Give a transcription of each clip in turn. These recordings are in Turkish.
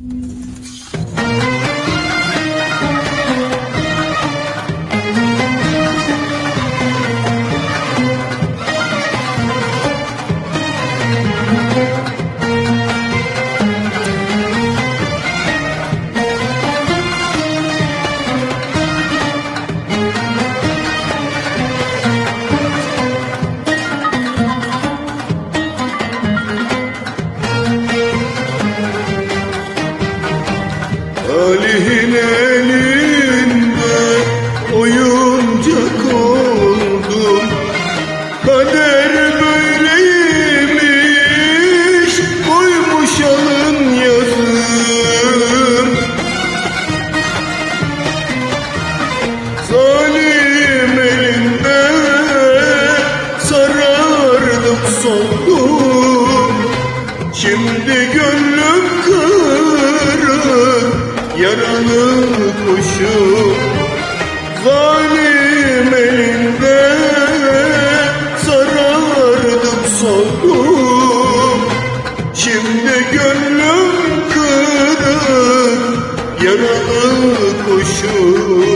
Mm-hmm. Şimdi gönlüm kırık yaralı kuşum. Zalim elinde sarardım soldum Şimdi gönlüm kırık yaralı kuşum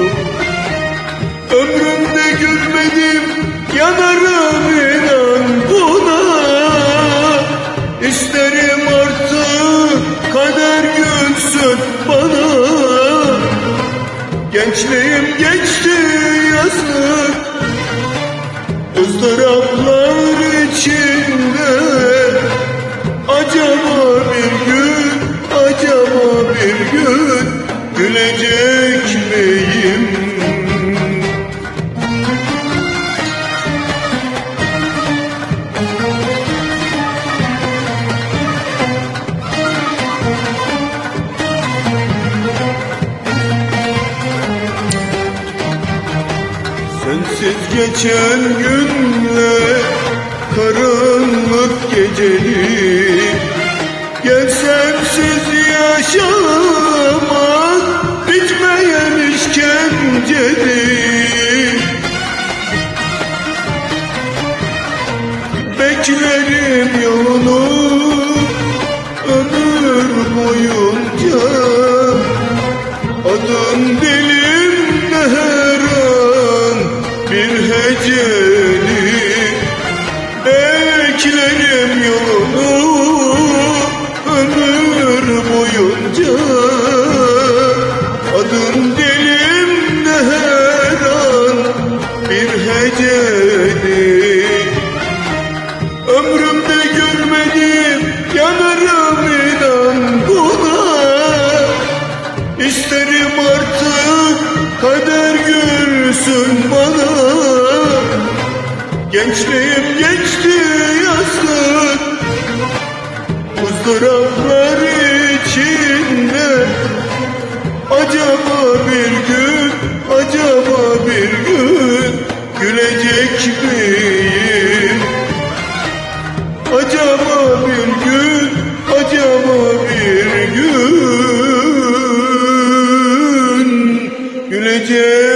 Gençliğim geçti yazık ızdıraplar içinde. Acaba bir gün, acaba bir gün gülecek Sensiz geçen günler karanlık geceli Gel sensiz yaşamak heceli Beklerim yolunu ömür boyunca. Adın dilimde her an bir heceli Ömrümde görmedim yanarım inan buna. İsterim artık kader gülsün bana Gençliğim geçti yazlık ızdıraplar içinde Acaba bir gün, acaba bir gün gülecek miyim? Acaba bir gün, acaba bir gün gülecek?